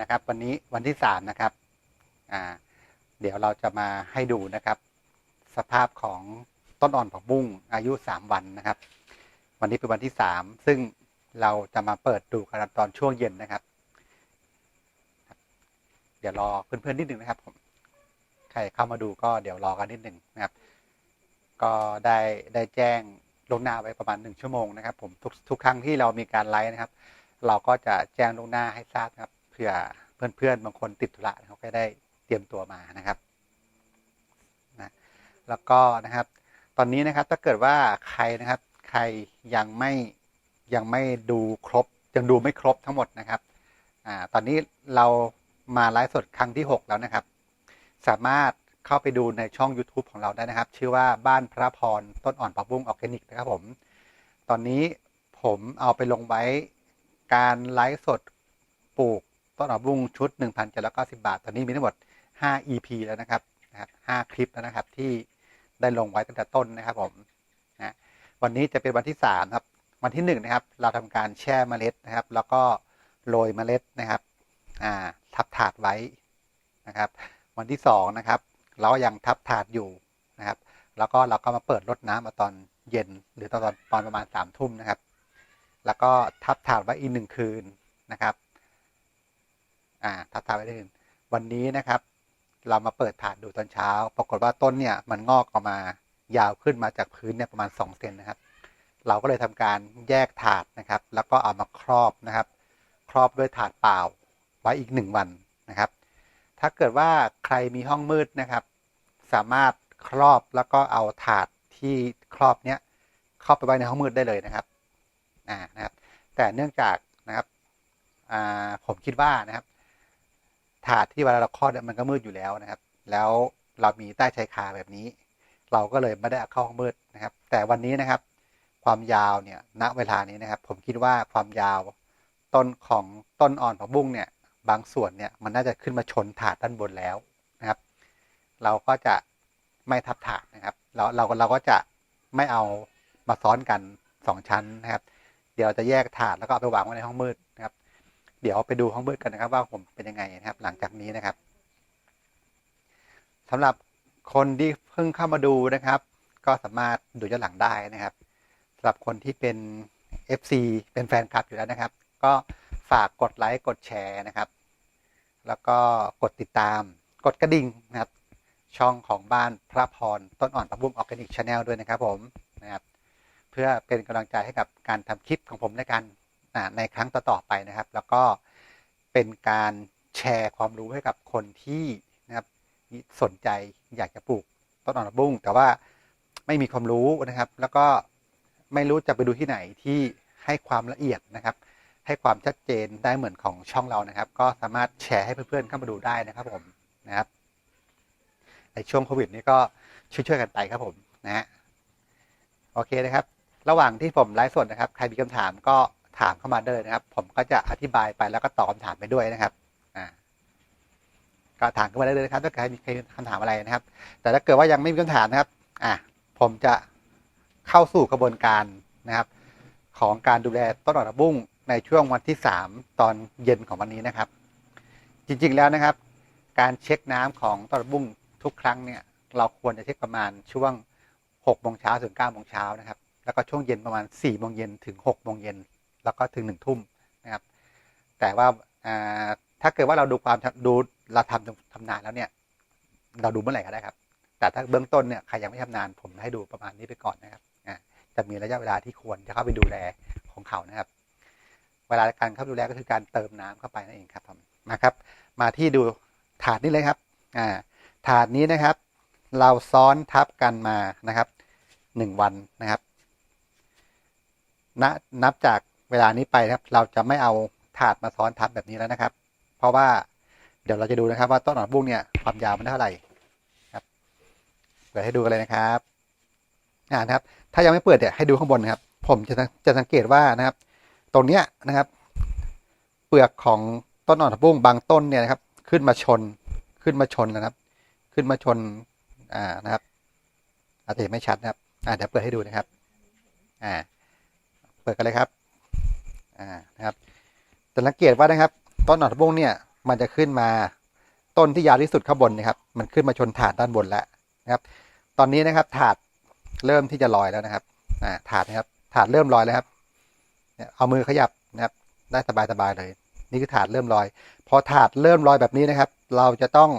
นะครับ วันนี้วันที่สามนะครับอ่าเดี๋ยวเราจะมาให้ดูนะครับ สภาพของต้นอ่อนผักบุ้งอายุสามวันนะครับ วันนี้เป็นวันที่สามซึ่งเราจะมาเปิดดูกันตอนช่วงเย็นนะครับ เดี๋ยวรอเพื่อนๆนิดหนึ่งนะครับผมใครเข้ามาดูก็เดี๋ยวรอกันนิดหนึ่งนะครับ ก็ได้ได้แจ้งลงหน้าไว้ประมาณหนึ่งชั่วโมงนะครับ ผมทุกทุกครั้งที่เรามีการไลฟ์นะครับ เราก็จะแจ้งลงหน้าให้ทราบครับ ผื่อเพื่อนๆบางคนติดธุระเขาก็ได้เตรียมตัวมานะครับนะแล้วก็นะครับ ตอนนี้นะครับถ้าเกิดว่าใครนะครับ ใครยังไม่ยังไม่ดูครบ ยังดูไม่ครบทั้งหมดนะครับอ่าตอนนี้เรามาไลฟ์สดครั้งที่ 6 แล้วนะครับ สามารถเข้าไปดูในช่อง YouTube ของเราได้นะครับ ชื่อว่าบ้านพระพรต้นอ่อนผักบุ้งออร์แกนิกนะครับผม ตอนนี้ผมเอาไปลงไว้การไลฟ์สดปลูก ต้นอ่อนผักบุ้งชุด 1,790 บาท ตอนนี้มีทั้งหมด 5 EP แล้วนะครับนะครับ5คลิปแล้วนะครับที่ได้ลงไว้ตั้งแต่ต้นนะครับผมนะวันนี้จะเป็นวันที่3ครับวันที่1นะครับเราทำการแช่เมล็ดนะครับ แล้วก็โรยเมล็ดนะครับอ่าทับถาดไว้นะครับ วันที่สองนะครับเรายังทับถาดอยู่นะครับ แล้วก็เราก็มาเปิดรดน้ำมาตอนเย็น หรือตอนตอนประมาณสามทุ่มนะครับ แล้วก็ทับถาดไว้อีกหนึ่งคืนนะครับ อ่าทับถาดไว้หนึ่งวันนี้นะครับ เรามาเปิดถาดดูตอนเช้า ปรากฏว่าต้นเนี่ยมันงอกออกมายาวขึ้นมาจากพื้นเนี่ยประมาณสองเซนนะครับ เราก็เลยทำการแยกถาดนะครับ แล้วก็เอามาครอบนะครับ ครอบด้วยถาดเปล่าไว้อีกหนึ่งวันนะครับ ถ้าเกิดว่าใครมีห้องมืดนะครับ สามารถครอบแล้วก็เอาถาดที่ครอบเนี้ยเข้าไปไว้ในห้องมืดได้เลยนะครับอ่านะครับ แต่เนื่องจากนะครับอ่าผมคิดว่านะครับ ถาดที่เวลาเราครอบเนี่ยมันก็มืดอยู่แล้วนะครับ แล้วเรามีใต้ชายคาแบบนี้ เราก็เลยไม่ได้เข้าห้องมืดนะครับ แต่วันนี้นะครับ ความยาวเนี่ยณเวลานี้นะครับ ผมคิดว่าความยาวต้นของต้นอ่อนผักบุ้งเนี่ย บางส่วนเนี่ยมันน่าจะขึ้นมาชนถาดด้านบนแล้วนะครับ เราก็จะไม่ทับถาดนะครับ เราเราเราก็จะไม่เอามาซ้อนกันสองชั้นนะครับ เดี๋ยวจะแยกถาดแล้วก็เอาไปวางไว้ในห้องมืด เดี๋ยวไปดูห้องมืดกันนะครับ ว่าผมเป็นยังไงนะครับ หลังจากนี้นะครับสำหรับคนที่เพิ่งเข้ามาดูนะครับ ก็สามารถดูย้อนหลังได้นะครับสำหรับคนที่เป็น FC เป็นแฟนคลับอยู่แล้วนะครับ ก็ฝากกดไลค์กดแชร์นะครับ แล้วก็กดติดตาม กดกระดิ่งนะครับ ช่องของบ้านพระพรต้นอ่อนปักบุ้งออร์แกนิกชาแนลด้วยนะครับผมนะครับ เพื่อเป็นกำลังใจให้กับการทำคลิปของผมในการ ในครั้งต่อๆไปนะครับ แล้วก็เป็นการแชร์ความรู้ให้กับคนที่นะครับสนใจอยากจะปลูกต้นอ่อนบุ้ง แต่ว่าไม่มีความรู้นะครับ แล้วก็ไม่รู้จะไปดูที่ไหนที่ให้ความละเอียดนะครับ ให้ความชัดเจนได้เหมือนของช่องเรานะครับ ก็สามารถแชร์ให้เพื่อนๆเข้ามาดูได้นะครับผมนะครับในช่วงโควิดนี้ก็ช่วยๆกันไปครับผมนะฮะโอเคนะครับ ระหว่างที่ผมไลฟ์สดนะครับ ใครมีคำถามก็ ถามเข้ามาได้เลยนะครับ ผมก็จะอธิบายไปแล้วก็ตอบคำถามไปด้วยนะครับอ่าก็ถามเข้ามาได้เลยนะครับถ้าใครมีใครคำถามอะไรนะครับ แต่ถ้าเกิดว่ายังไม่มีคำถามนะครับอะผมจะเข้าสู่กระบวนการนะครับ ของการดูแลต้นอ่อนบุ้งในช่วงวันที่ 3 ตอนเย็นของวันนี้นะครับ จริงๆแล้วนะครับ การเช็คน้ำของต้นอ่อนบุ้งทุกครั้งเนี่ยเราควรจะเช็คประมาณช่วง6โมงเช้าถึง9โมงเช้านะครับ แล้วก็ช่วงเย็นประมาณ4โมงเย็นถึง6โมงเย็น แล้วก็ถึง1ทุ่มนะครับ แต่ว่าถ้าเกิดว่าเราดูความดูเราทำทำนานแล้วเนี่ย เราดูเมื่อไหร่ก็ได้ครับ แต่ถ้าเบื้องต้นเนี่ยใครยังไม่ชำนาญผมให้ดูประมาณนี้ไปก่อนนะครับจะมีระยะเวลาที่ควรจะเข้าไปดูแลของเขานะครับ เวลาการเข้าดูแลก็คือการเติมน้ำเข้าไปนั่นเองครับมาครับ มาที่ดูถาดนี้เลยครับอ่าถาดนี้นะครับ เราซ้อนทับกันมานะครับหนึ่งวันนะครับ นับจาก เวลานี้ไปนะครับ เราจะไม่เอาถาดมาซ้อนทับแบบนี้แล้วนะครับ เพราะว่าเดี๋ยวเราจะดูนะครับว่าต้นหนอนบุ้งเนี่ยความยาวมันเท่าไหร่ครับ เปิดให้ดูกันเลยนะครับอ่านะครับ ถ้ายังไม่เปิดเนี่ยให้ดูข้างบนนะครับ ผมจะจะสังเกตว่านะครับ ตรงเนี้ยนะครับ เปลือกของต้นอ่อนบุ้งบางต้นเนี่ยนะครับ ขึ้นมาชนขึ้นมาชนนะครับ ขึ้นมาชนอ่านะครับ อาจจะไม่ชัดนะครับอ่าเดี๋ยวเปิดให้ดูนะครับ อ่า เปิดกันเลยครับ อ่านะครับจะสังเกตว่านะครับ ต้นหนอนบุ้งเนี่ย มันจะขึ้นมาต้นที่ยาวที่สุดข้างบนนะครับ มันขึ้นมาชนถาดด้านบนแล้วนะครับ ตอนนี้นะครับ ถาดเริ่มที่จะลอยแล้วนะครับอ่าถาดนะครับ ถาดเริ่มลอยแล้วครับเนี่ยเอามือขยับนะครับ ได้สบายๆเลย นี่คือถาดเริ่มลอย พอถาดเริ่มลอยแบบนี้นะครับ เราจะต้อง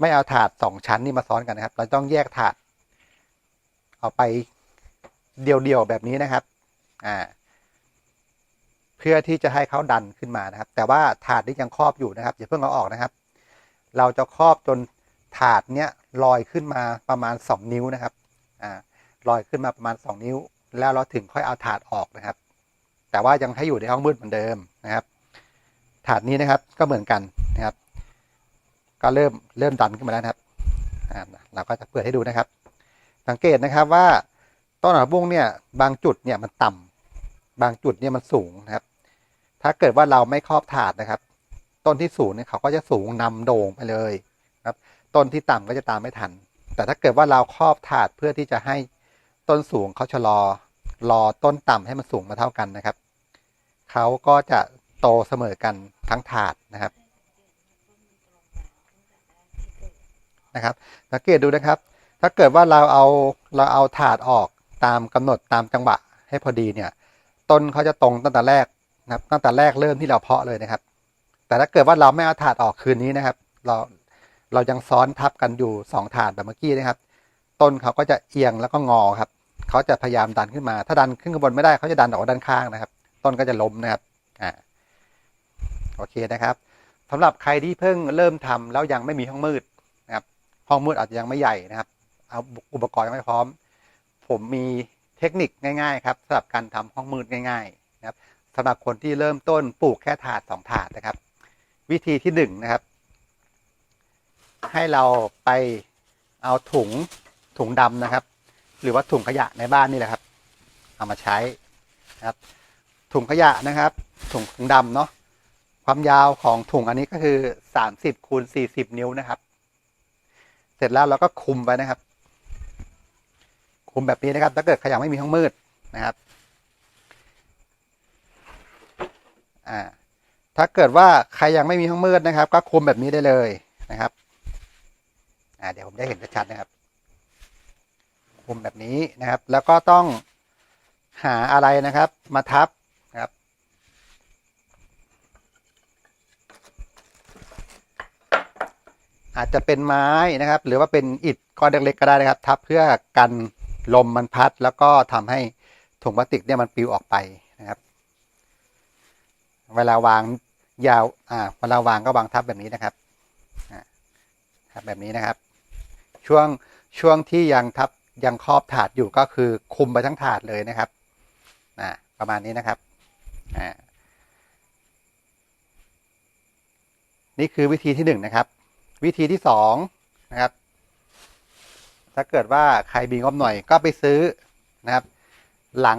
ไม่เอาถาดสองชั้นนี่มาซ้อนกันนะครับ เราต้องแยกถาด เอาไปเดี่ยวๆแบบนี้นะครับ อ่า พื่อที่จะให้เขาดันขึ้นมานะครับ แต่ว่าถาดนี้ยังครอบอยู่นะครับอย่าเพิ่งเอาออกนะครับ เราจะครอบจนถาดเนี้ยลอยขึ้นมาประมาณสองนิ้วนะครับอ่าลอยขึ้นมาประมาณสองนิ้ว แล้วเราถึงค่อยเอาถาดออกนะครับ แต่ว่ายังให้อยู่ในห้องมืดเหมือนเดิมนะครับ ถาดนี้นะครับก็เหมือนกันนะครับ ก็เริ่มเริ่มดันขึ้นมาแล้วนะครับอ่าเราก็จะเปิดให้ดูนะครับ สังเกตนะครับว่าต้นหนาบุ้งเนี่ยบางจุดเนี่ยมันต่ำบางจุดเนี่ยมันสูงนะครับ ถ้าเกิดว่าเราไม่ครอบถาดนะครับ ต้นที่สูงเนี่ยเขาก็จะสูงนำโด่งไปเลยครับ ต้นที่ต่ำก็จะตามไม่ทัน แต่ถ้าเกิดว่าเราครอบถาดเพื่อที่จะให้ต้นสูงเขาชะลอ รอต้นต่ำให้มันสูงมาเท่ากันนะครับ เขาก็จะโตเสมอกันทั้งถาดนะครับนะครับสังเกตดูนะครับ ถ้าเกิดว่าเราเอาเราเอาถาดออกตามกำหนดตามจังหวะให้พอดีเนี่ย ต้นเขาจะตรงตั้งแต่แรก นะครับตั้งแต่แรกเริ่มที่เราเพาะเลยนะครับ แต่ถ้าเกิดว่าเราไม่เอาถาดออกคืนนี้นะครับ เราเรายังซ้อนทับกันอยู่สองถาดแบบเมื่อกี้นะครับ ต้นเขาก็จะเอียงแล้วก็งอครับเขาจะพยายามดันขึ้นมา ถ้าดันขึ้นข้างบนไม่ได้เขาจะดันออกด้านข้างนะครับ ต้นก็จะล้มนะครับอ่าโอเคนะครับสำหรับใครที่เพิ่งเริ่มทำแล้วยังไม่มีห้องมืดนะครับ ห้องมืดอาจจะยังไม่ใหญ่นะครับ เอาอุปกรณ์ยังไม่พร้อม ผมมีเทคนิคง่าย ๆ ครับสำหรับการทำห้องมืดง่าย ๆ นะครับ สำหรับคนที่เริ่มต้นปลูกแค่ถาดสองถาดนะครับ วิธีที่หนึ่งนะครับ ให้เราไปเอาถุงถุงดำนะครับ หรือว่าถุงขยะในบ้านนี่แหละครับ เอามาใช้นะครับ ถุงขยะนะครับ ถุงถุงดำเนาะความยาวของถุงอันนี้ก็คือสามสิบคูณสี่สิบนิ้วนะครับ เสร็จแล้วเราก็คุมไว้นะครับ คุมแบบนี้นะครับ ถ้าเกิดใครยังไม่มีห้องมืดนะครับ อ่าถ้าเกิดว่าใครยังไม่มีห้องมืดนะครับ ก็คุมแบบนี้ได้เลยนะครับอ่าเดี๋ยวผมได้เห็นชัดๆนะครับ คุมแบบนี้นะครับ แล้วก็ต้องหาอะไรนะครับ มาทับนะครับ อาจจะเป็นไม้นะครับ หรือว่าเป็นอิฐก้อนเล็กๆก็ได้นะครับ ทับเพื่อกันลมมันพัด แล้วก็ทำให้ถุงพลาสติกเนี่ยมันปลิวออกไปนะครับ เวลาวางยาวอ่าเวลาวางก็วางทับแบบนี้นะครับทับแบบนี้นะครับ ช่วงช่วงที่ยังทับยังครอบถาดอยู่ก็คือคุมไปทั้งถาดเลยนะครับอ่าประมาณนี้นะครับนี่คือวิธีที่หนึ่งนะครับ วิธีที่สองนะครับ ถ้าเกิดว่าใครมีงบหน่อยก็ไปซื้อนะครับลัง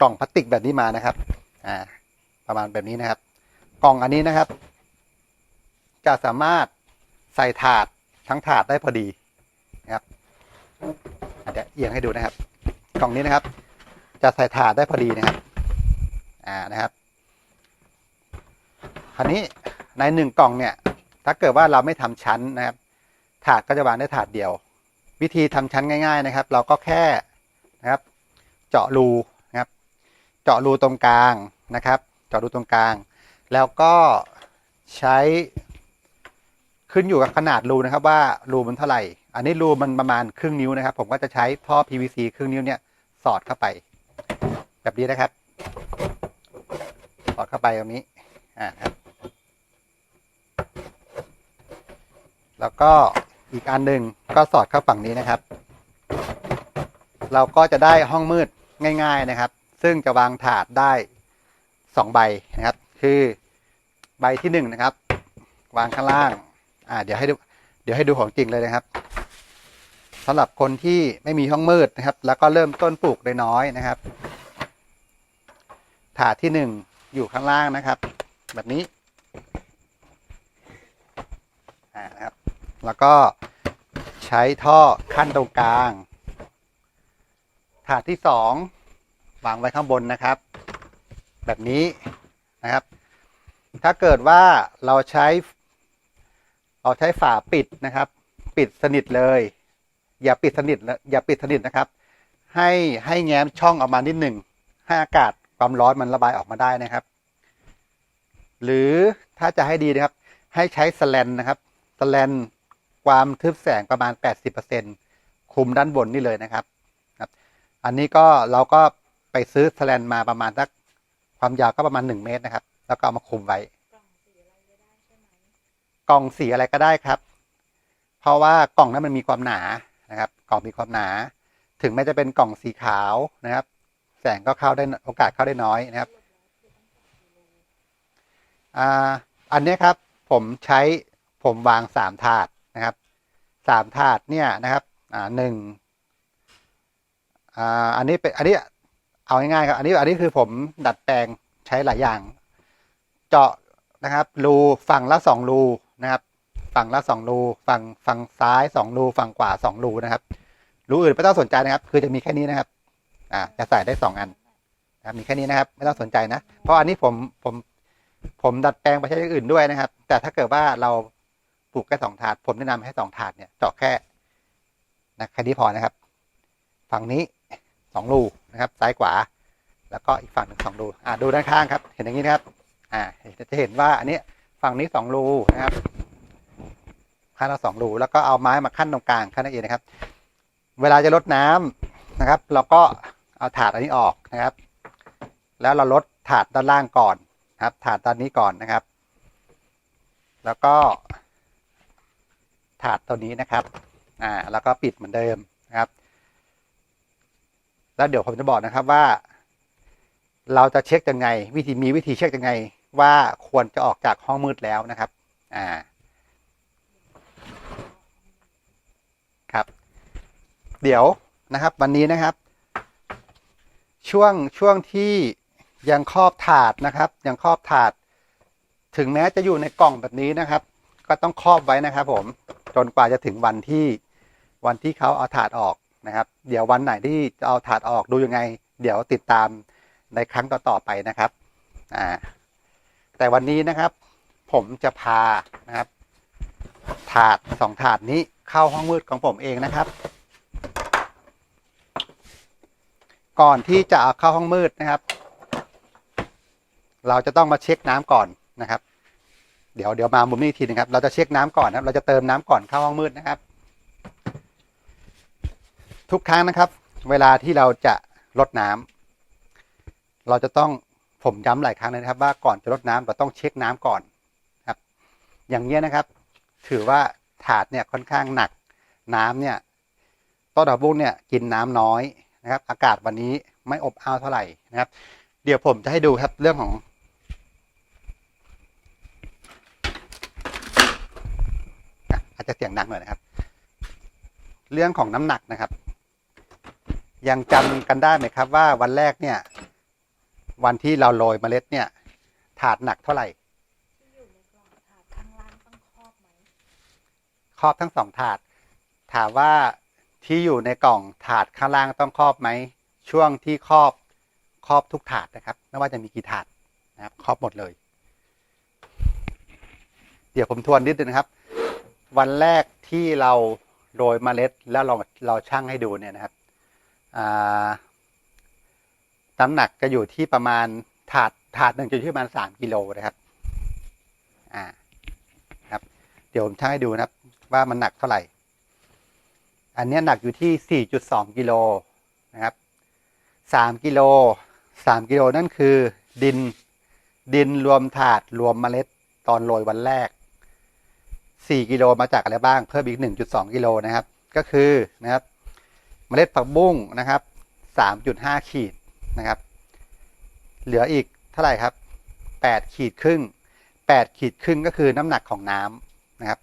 กล่องพลาสติกแบบนี้มานะครับ อ่า ประมาณแบบนี้นะครับ กล่องอันนี้นะครับ จะสามารถใส่ถาดทั้งถาดได้พอดีนะครับอะเดี๋ยวเอียงให้ดูนะครับ กล่องนี้นะครับ จะใส่ถาดได้พอดีนะครับ อ่านะครับคราวนี้ในหนึ่งกล่องเนี่ย ถ้าเกิดว่าเราไม่ทำชั้นนะครับ ถาดก็จะวางได้ถาดเดียว วิธีทำชั้นง่าย ๆนะครับ เราก็แค่นะครับ เจาะรูนะครับ เจาะรูตรงกลางนะครับ เจาะรูตรงกลาง แล้วก็ใช้ขึ้นอยู่กับขนาดรูนะครับว่ารูมันเท่าไหร่ อันนี้รูมันประมาณครึ่งนิ้วนะครับ ผมก็จะใช้ท่อ PVC ครึ่งนิ้วเนี่ยสอดเข้าไป แบบนี้นะครับ สอดเข้าไปตรงนี้อ่าครับ แล้วก็อีกอันหนึ่งก็สอดเข้าฝั่งนี้นะครับ เราก็จะได้ห้องมืดง่าย ๆนะครับ ซึ่งจะวางถาดได้ สองใบนะครับ คือใบที่หนึ่งนะครับ วางข้างล่างอ่าเดี๋ยวให้ดูเดี๋ยวให้ดูของจริงเลยนะครับสำหรับคนที่ไม่มีห้องมืดนะครับ แล้วก็เริ่มต้นปลูกน้อยๆนะครับ ถาดที่หนึ่งอยู่ข้างล่างนะครับ แบบนี้อ่านะครับ แล้วก็ใช้ท่อขั้นตรงกลาง ถาดที่สองวางไว้ข้างบนนะครับ แบบนี้นะครับ ถ้าเกิดว่าเราใช้ เราใช้ฝาปิดนะครับ ปิดสนิทเลย อย่าปิดสนิทอย่าปิดสนิทนะครับ ให้ให้แง้มช่องออกมานิดหนึ่งให้อากาศความร้อนมันระบายออกมาได้นะครับ หรือถ้าจะให้ดีนะครับ ให้ใช้สแลนนะครับสแลนความทึบแสงประมาณ 80%คุมด้านบนนี่เลยนะครับครับอันนี้ก็เราก็ไปซื้อสแลนมาประมาณสัก ความยาวก็ประมาณ1เมตรนะครับ แล้วก็เอามาคุมไว้กล่องสีอะไรก็ได้ใช่ไหมกล่องสีอะไรก็ได้ครับ เพราะว่ากล่องนั้นมันมีความหนานะครับ กล่องมีความหนา ถึงแม้จะเป็นกล่องสีขาวนะครับ แสงก็เข้าได้โอกาสเข้าได้น้อยนะครับอ่าอันนี้ครับผมใช้ผมวางสามถาดนะครับสามถาดเนี่ยนะครับอ่าหนึ่งอ่าอันนี้เป็นอันนี้ เอาง่ายๆครับ อันนี้อันนี้คือผมดัดแปลงใช้หลายอย่าง เจาะนะครับรูฝั่งละสองรูนะครับ ฝั่งละสองรูฝั่งฝั่งซ้ายสองรูฝั่งขวาสองรูนะครับรูอื่นไม่ต้องสนใจนะครับ คือจะมีแค่นี้นะครับ อ่าจะใส่ได้สองอันนะครับมีแค่นี้นะครับ ไม่ต้องสนใจนะ เพราะอันนี้ผมผมผมดัดแปลงไปใช้อย่างอื่นด้วยนะครับ แต่ถ้าเกิดว่าเราปลูกแค่สองถาด ผมแนะนำให้สองถาดเนี่ยเจาะแค่นะแค่นี้พอนะครับ ฝั่งนี้ สองรูนะครับ ซ้ายขวา แล้วก็อีกฝั่งหนึ่งสองรูอ่าดูด้านข้างครับ เห็นอย่างนี้นะครับ อ่าจะเห็นว่าอันนี้ฝั่งนี้สองรูนะครับข้างละสองรูแล้วก็เอาไม้มาขั้นตรงกลางขั้นนั่นเองนะครับ เวลาจะลดน้ำนะครับ เราก็เอาถาดอันนี้ออกนะครับ แล้วเราลดถาดด้านล่างก่อนนะครับ ถาดด้านนี้ก่อนนะครับ แล้วก็ ถาดตัวนี้นะครับ อ่า แล้วก็ปิดเหมือนเดิมนะครับ แล้วเดี๋ยวผมจะบอกนะครับว่า เราจะเช็คยังไง วิธีมีวิธีเช็คยังไง ว่าควรจะออกจากห้องมืดแล้วนะครับ อ่า ครับ เดี๋ยวนะครับ วันนี้นะครับ ช่วงช่วงที่ยังครอบถาดนะครับ ยังครอบถาด ถึงแม้จะอยู่ในกล่องแบบนี้นะครับ ก็ต้องครอบไว้นะครับ ผมจนกว่าจะถึงวันที่วันที่เขาเอาถาดออก นะครับ เดี๋ยววันไหนที่จะเอาถาดออกดูยังไง เดี๋ยวติดตามในครั้งต่อๆไปนะครับอ่าแต่วันนี้นะครับ ผมจะพานะครับ ถาดสองถาดนี้เข้าห้องมืดของผมเองนะครับ ก่อนที่จะเอาเข้าห้องมืดนะครับ เราจะต้องมาเช็คน้ำก่อนนะครับ เดี๋ยวเดี๋ยวมามุมนี้ทีนึงครับ เราจะเช็คน้ำก่อนนะครับ เราจะเติมน้ำก่อนเข้าห้องมืดนะครับ ทุกครั้งนะครับ เวลาที่เราจะลดน้ำเราจะต้องผมย้ำหลายครั้งเลยนะครับ ว่าก่อนจะลดน้ำเราต้องเช็คน้ำก่อนครับ อย่างเงี้ยนะครับ ถือว่าถาดเนี่ยค่อนข้างหนักน้ำเนี่ยต้นดอกบุ้งเนี่ยกินน้ำน้อยนะครับ อากาศวันนี้ไม่อบอ้าวเท่าไหร่นะครับ เดี๋ยวผมจะให้ดูครับเรื่องของอะอาจจะเสียงดังหน่อยนะครับ เรื่องของน้ำหนักนะครับ ยังจำกันได้ไหมครับว่าวันแรกเนี่ย วันที่เราโรยเมล็ดเนี่ย ถาดหนักเท่าไหร่ที่อยู่ในกล่องถาดข้างล่างต้องครอบไหมครอบทั้งสองถาด ถามว่าที่อยู่ในกล่องถาดข้างล่างต้องครอบไหม ช่วงที่ครอบครอบทุกถาดนะครับไม่ว่าจะมีกี่ถาดนะครับครอบหมดเลย เดี๋ยวผมทวนนิดนึงนะครับ วันแรกที่เราโรยเมล็ดแล้วเราเราชั่งให้ดูเนี่ยนะครับอ่า น้ำหนักจะอยู่ที่ประมาณถาดถาดหนึ่งจะอยู่ที่ประมาณสามกิโลนะครับ อ่าครับ เดี๋ยวผมชั่งให้ดูนะครับ ว่ามันหนักเท่าไหร่ อันนี้หนักอยู่ที่4.2กิโลนะครับ3กิโล3กิโลนั่นคือดินดินรวมถาดรวมเมล็ดตอนโรยวันแรก 4 กิโลมาจากอะไรบ้าง เพิ่มอีก 1.2 กิโลนะครับ ก็คือนะครับ เมล็ดผักบุ้งนะครับ 3.5 ขีดนะครับ เหลืออีกเท่าไหร่ครับ 8 ขีดครึ่ง 8 ขีดครึ่งก็คือน้ำหนักของน้ำนะครับ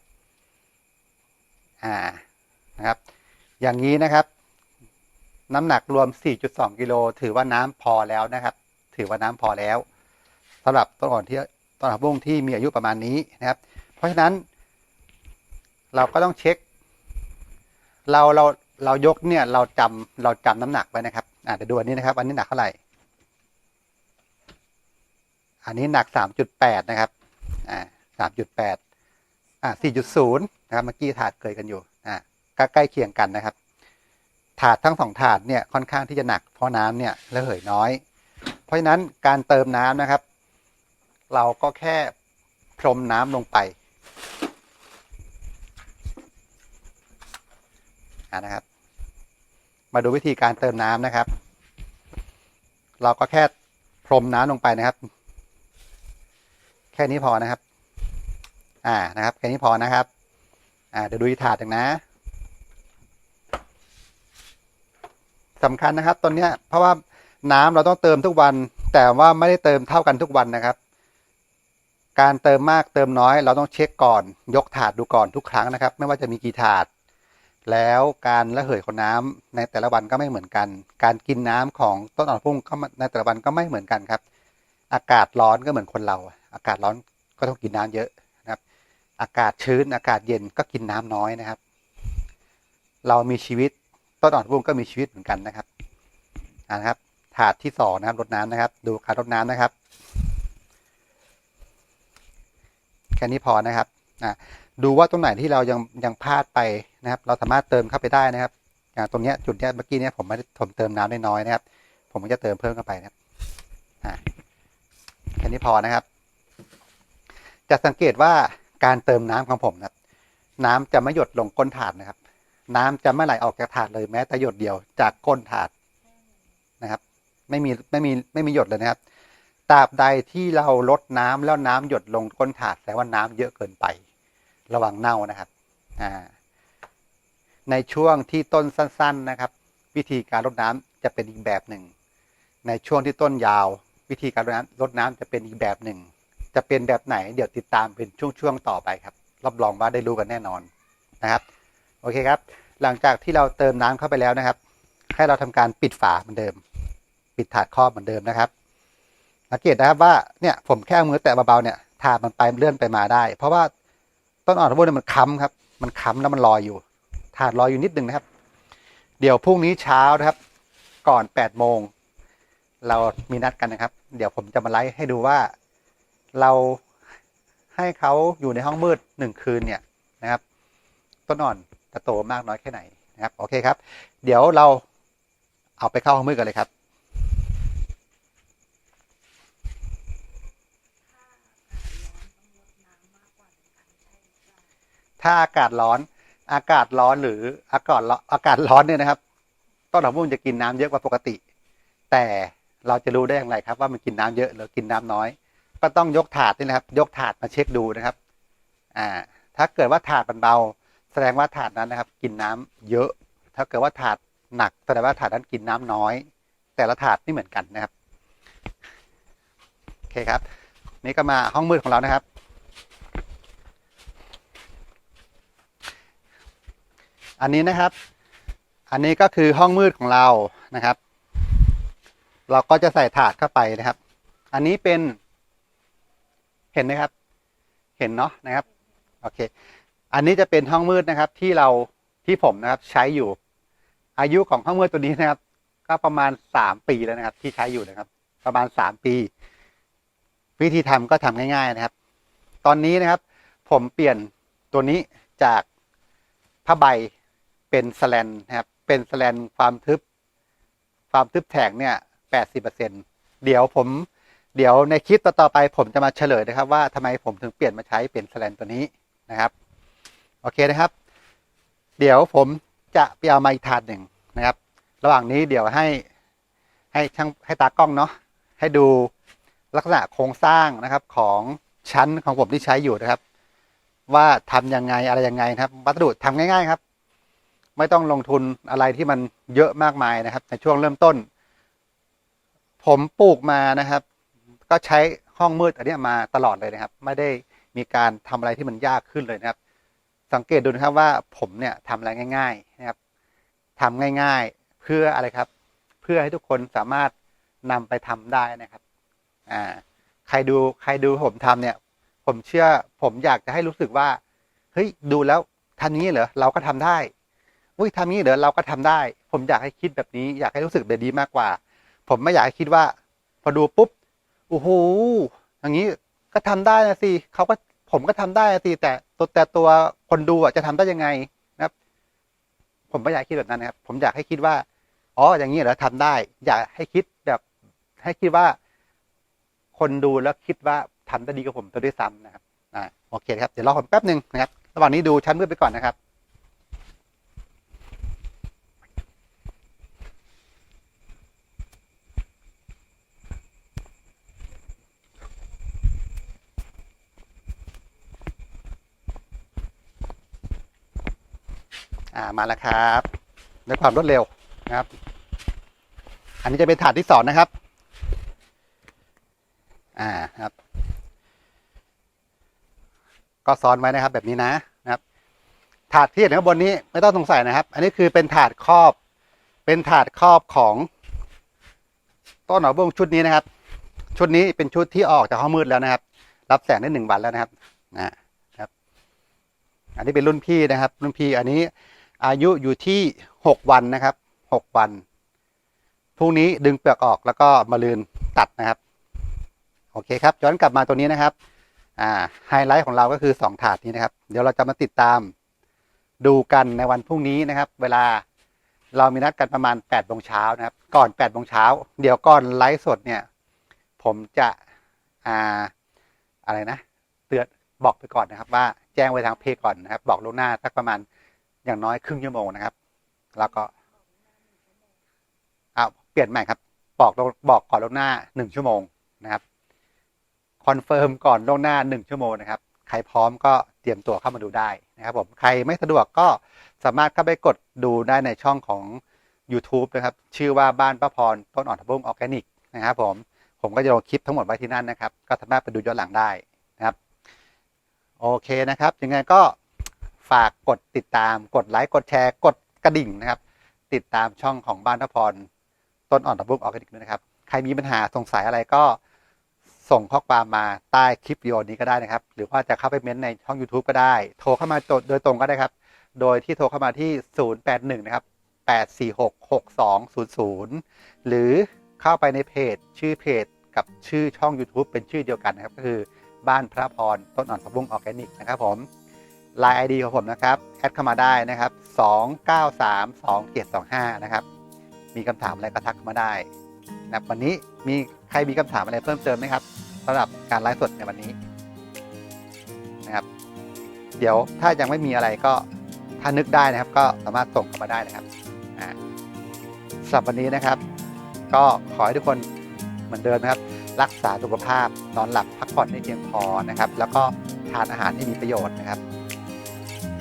อ่า นะครับ อย่างนี้นะครับ น้ำหนักรวม 4.2 กิโลถือว่าน้ำพอแล้วนะครับ ถือว่าน้ำพอแล้วสำหรับต้นอ่อนที่ต้นผักบุ้งที่มีอายุประมาณนี้นะครับ เพราะฉะนั้น เราก็ต้องเช็ค เราเรา เรายกเนี่ยเราจำเราจำน้ำหนักไว้นะครับอ่าเดี๋ยวดูอันนี้นะครับ อันนี้หนักเท่าไหร่ อันนี้หนักสามจุดแปดนะครับอ่าสามจุดแปดอ่าสี่จุดศูนย์นะครับเมื่อกี้ถาดเกยกันอยู่อ่าก็ใกล้เคียงกันนะครับ ถาดทั้งสองถาดเนี่ยค่อนข้างที่จะหนักเพราะน้ำเนี่ยระเหยน้อย เพราะฉะนั้นการเติมน้ำนะครับ เราก็แค่พรมน้ำลงไป นะครับ มาดูวิธีการเติมน้ำนะครับ เราก็แค่พรมน้ำลงไปนะครับ แค่นี้พอนะครับ อ่านะครับ แค่นี้พอนะครับ อ่าเดี๋ยวดูถาดกันนะสำคัญนะครับตอนเนี้ยเพราะว่าน้ำเราต้องเติมทุกวัน แต่ว่าไม่ได้เติมเท่ากันทุกวันนะครับ การเติมมากเติมน้อย เราต้องเช็คก่อน ยกถาดดูก่อนทุกครั้งนะครับ ไม่ว่าจะมีกี่ถาด แล้วการระเหยของน้ำในแต่ละวันก็ไม่เหมือนกัน การกินน้ำของต้นอ่อนพุ่งก็ในแต่ละวันก็ไม่เหมือนกันครับ อากาศร้อนก็เหมือนคนเรา อากาศร้อนก็ต้องกินน้ำเยอะนะครับ อากาศชื้นอากาศเย็นก็กินน้ำน้อยนะครับ เรามีชีวิตต้นอ่อนพุ่งก็มีชีวิตเหมือนกันนะครับนะครับ ถาดที่สองนะครับรดน้ำนะครับ ดูการรดน้ำนะครับ แค่นี้พอนะครับอ่า ดูว่าตรงไหนที่เรายังยังพลาดไปนะครับ เราสามารถเติมเข้าไปได้นะครับอย่างตรงเนี้ยจุดเนี้ยเมื่อกี้เนี้ยผมไม่ได้ผมเติมน้ำน้อยนะครับ ผมก็จะเติมเพิ่มเข้าไปนะครับอ่าแค่นี้พอนะครับ จะสังเกตว่าการเติมน้ำของผมนะครับ น้ำจะไม่หยดลงก้นถาดนะครับ น้ำจะไม่ไหลออกจากถาดเลยแม้แต่หยดเดียวจากก้นถาดนะครับ ไม่มีไม่มีไม่มีหยดเลยนะครับตราบใดที่เราลดน้ำแล้วน้ำหยดลงก้นถาดแสดงว่าน้ำเยอะเกินไป ระวังเน่านะครับในช่วงที่ต้นสั้น ๆนะครับ วิธีการรดน้ำจะเป็นอีกแบบหนึ่ง ในช่วงที่ต้นยาว วิธีการรดน้ำรดน้ำจะเป็นอีกแบบหนึ่ง จะเป็นแบบไหน เดี๋ยวติดตามเป็นช่วงๆต่อไปครับรับรองว่าได้รู้กันแน่นอนนะครับ โอเคครับ หลังจากที่เราเติมน้ำเข้าไปแล้วนะครับ ให้เราทำการปิดฝาเหมือนเดิม ปิดถาดครอบเหมือนเดิมนะครับสังเกตนะครับว่าเนี่ยผมแค่เอามือแตะเบาๆเนี่ยถาดมันไปเลื่อนไปมาได้ เพราะว่า ต้นอ่อนทั้งหมดเนี่ยมันค้ำครับ มันค้ำแล้วมันลอยอยู่ ถาดลอยอยู่นิดนึงนะครับ เดี๋ยวพรุ่งนี้เช้านะครับ ก่อนแปดโมงเรามีนัดกันนะครับ เดี๋ยวผมจะมาไลฟ์ให้ดูว่าเราให้เขาอยู่ในห้องมืดหนึ่งคืนเนี่ยนะครับ ต้นอ่อนจะโตมากน้อยแค่ไหนนะครับ โอเคครับ เดี๋ยวเราเอาไปเข้าห้องมืดกันเลยครับ ถ้าอากาศร้อน อากาศร้อนหรืออากาศร้อนอากาศร้อนเนี่ยนะครับ ต้นหอมม่วงจะกินน้ำเยอะกว่าปกติ แต่เราจะรู้ได้อย่างไรครับ ว่ามันกินน้ำเยอะหรือกินน้ำน้อย ก็ต้องยกถาดนี่นะครับ ยกถาดมาเช็คดูนะครับ อ่า ถ้าเกิดว่าถาดมันเบา แสดงว่าถาดนั้นนะครับ กินน้ำเยอะ ถ้าเกิดว่าถาดหนักแสดงว่าถาดนั้นกินน้ำน้อย แต่ละถาดไม่เหมือนกันนะครับโอเคครับ นี่ก็มาห้องมืดของเรานะครับ อันนี้นะครับ อันนี้ก็คือห้องมืดของเรานะครับ เราก็จะใส่ถาดเข้าไปนะครับ อันนี้เป็น เห็นไหมครับ เห็นเนาะนะครับ โอเค อันนี้จะเป็นห้องมืดนะครับ ที่เราที่ผมนะครับ ใช้อยู่ อายุของห้องมืดตัวนี้นะครับ ก็ประมาณสามปีแล้วนะครับ ที่ใช้อยู่นะครับ ประมาณสามปี วิธีทำก็ทำง่าย ๆนะครับ ตอนนี้นะครับ ผมเปลี่ยนตัวนี้จากผ้าใบ เป็นสแลนนะครับ เป็นสแลนความทึบ ความทึบแถงเนี่ยแปดสิบเปอร์เซ็นเดี๋ยวผม เดี๋ยวในคลิปต่อๆไปผมจะมาเฉลยนะครับ ว่าทำไมผมถึงเปลี่ยนมาใช้เป็นสแลนตัวนี้นะครับ โอเคนะครับ เดี๋ยวผมจะไปเอามาอีกถาดหนึ่งนะครับ ระหว่างนี้เดี๋ยวให้ให้ช่างให้ตากล้องเนาะให้ดูลักษณะโครงสร้างนะครับของชั้นของผมที่ใช้อยู่นะครับ ว่าทำยังไงอะไรยังไงนะครับ วัสดุทำง่าย ๆ ครับ ไม่ต้องลงทุนอะไรที่มันเยอะมากมายนะครับ ในช่วงเริ่มต้น ผมปลูกมานะครับ ก็ใช้ห้องมืดอันนี้มาตลอดเลยนะครับ ไม่ได้มีการทำอะไรที่มันยากขึ้นเลยนะครับ สังเกตดูนะครับว่าผมเนี่ยทำอะไรง่าย ๆนะครับทำง่ายๆเพื่ออะไรครับ เพื่อให้ทุกคนสามารถนำไปทำได้นะครับอ่าใครดูใครดูผมทำเนี่ย ผมเชื่อผมอยากจะให้รู้สึกว่าเฮ้ยดูแล้วท่างนี้เหรอเราก็ทำได้ อุ้ยทำงนี้เหรอเราก็ทำได้ ผมอยากให้คิดแบบนี้ อยากให้รู้สึกแบบนี้มากกว่า ผมไม่อยากให้คิดว่า พอดูปุ๊บโอ้โหอย่างนี้ก็ทำได้นะสิเขาก็ผมก็ทำได้นะสิแต่ตัวแต่ตัวคนดูอะจะทำได้ยังไงนะครับ ผมไม่อยากคิดแบบนั้นนะครับ ผมอยากให้คิดว่าอ๋ออย่างนี้เหรอทำได้ อยากให้คิดแบบ ให้คิดว่า คนดูแล้วคิดว่าทำได้ดีกว่าผมตัวด้วยซ้ำนะครับอ่าโอเคครับเดี๋ยวรอผมแป๊บหนึ่งนะครับระหว่างนี้ดูชั้นมืดไปก่อนนะครับ อ่ามาแล้วครับด้วยความรวดเร็วนะครับ อันนี้จะเป็นถาดที่สองนะครับ อ่าครับ ก็ซ้อนไว้นะครับ แบบนี้นะนะครับ ถาดที่เห็นข้างบนนี้ไม่ต้องสงสัยนะครับ อันนี้คือเป็นถาดครอบ เป็นถาดครอบของต้นหนอบุ้งชุดนี้นะครับ ชุดนี้เป็นชุดที่ออกจากห้องมืดแล้วนะครับ รับแสงได้หนึ่งวันแล้วนะครับนะครับ อันนี้เป็นรุ่นพี่นะครับ รุ่นพี่อันนี้ อายุอยู่ที่หกวันนะครับหกวัน พรุ่งนี้ดึงเปลือกออกแล้วก็มาลืนตัดนะครับ โอเคครับ ย้อนกลับมาตัวนี้นะครับ อ่า ไฮไลท์ของเราก็คือสองถาดนี้นะครับ เดี๋ยวเราจะมาติดตามดูกันในวันพรุ่งนี้นะครับ เวลาเรามีนัดกันประมาณ8ปดโมงเช้านะครับ ก่อน8ปดโมงเช้า เดี๋ยวก่อนไลฟ์สดเนี่ย ผมจะอ่าอะไรนะ เตือนบอกไปก่อนนะครับ ว่าแจ้งไว้ทางเพจก่อนนะครับ บอกล่วงหน้าสักประมาณ อย่างน้อยครึ่งชั่วโมงนะครับ แล้วก็อ้าเปลี่ยนใหม่ครับ บอกบอกก่อนล่วงหน้าหนึ่งชั่วโมงนะครับคอนเฟิร์มก่อนล่วงหน้าหนึ่งชั่วโมงนะครับ ใครพร้อมก็เตรียมตัวเข้ามาดูได้นะครับผมใครไม่สะดวกก็สามารถเข้าไปกดดูได้ในช่องของ YouTube นะครับ ชื่อว่าบ้านป้าพรต้นอ่อนทบุ้งออร์แกนิกนะครับผมผมก็จะลงคลิปทั้งหมดไว้ที่นั่นนะครับ ก็สามารถไปดูย้อนหลังได้นะครับ โอเคนะครับยังไงก็ ฝากกดติดตาม กดไลค์ กดแชร์ กดกระดิ่งนะครับ ติดตามช่องของบ้านป้าพร ต้นอ่อนทบุ้งออร์แกนิกด้วยนะครับ ใครมีปัญหาสงสัยอะไรก็ส่งข้อความมาใต้คลิปวิดีโอนี้ก็ได้นะครับ หรือว่าจะเข้าไปเม้นต์ในช่อง YouTube ก็ได้ โทรเข้ามาโดยตรงก็ได้ครับ โดยที่โทรเข้ามาที่ 081 นะครับ 846 6200 หรือเข้าไปในเพจ ชื่อเพจกับชื่อช่อง YouTube เป็นชื่อเดียวกันนะครับ ก็คือบ้านพระพรต้นอ่อนผักบุ้งออร์แกนิกนะครับผม l ล n e ID ของผมนะครับ แอดเข้ามาได้นะครับ 2932725 นะครับ มีคำถามอะไรก็ทักเข้ามาได้นะครับวันนี้มีใครมีคำถามอะไรเพิ่มเติมไหมครับสำหรับการไลฟ์สดในวันนี้นะครับ เดี๋ยวถ้ายังไม่มีอะไรก็ถ้านึกได้นะครับ ก็สามารถส่งเข้ามาได้นะครับสำหรับวันนี้นะครับ ก็ขอให้ทุกคนเหมือนเดิมนะครับ รักษาสุขภาพนอนหลับพักผ่อนให้เพียงพอนะครับ แล้วก็ทานอาหารที่มีประโยชน์นะครับ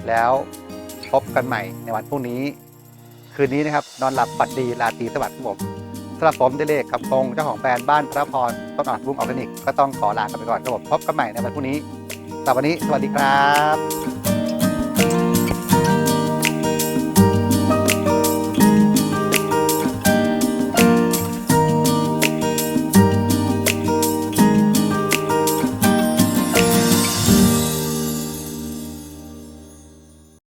แล้วพบกันใหม่ในวันพรุ่งนี้ คืนนี้นะครับ นอนหลับฝันดีราตรีสวัสดิ์ครับผมสำหรับผมเดเล่กับคงเจ้าของแบรนด์บ้านพระพรต้นอ่อนบุ้งออร์แกนิกก็ต้องขอลากันไปก่อนครับผมพบกันใหม่ในวันพรุ่งนี้สำหรับวันนี้ สวัสดีครับ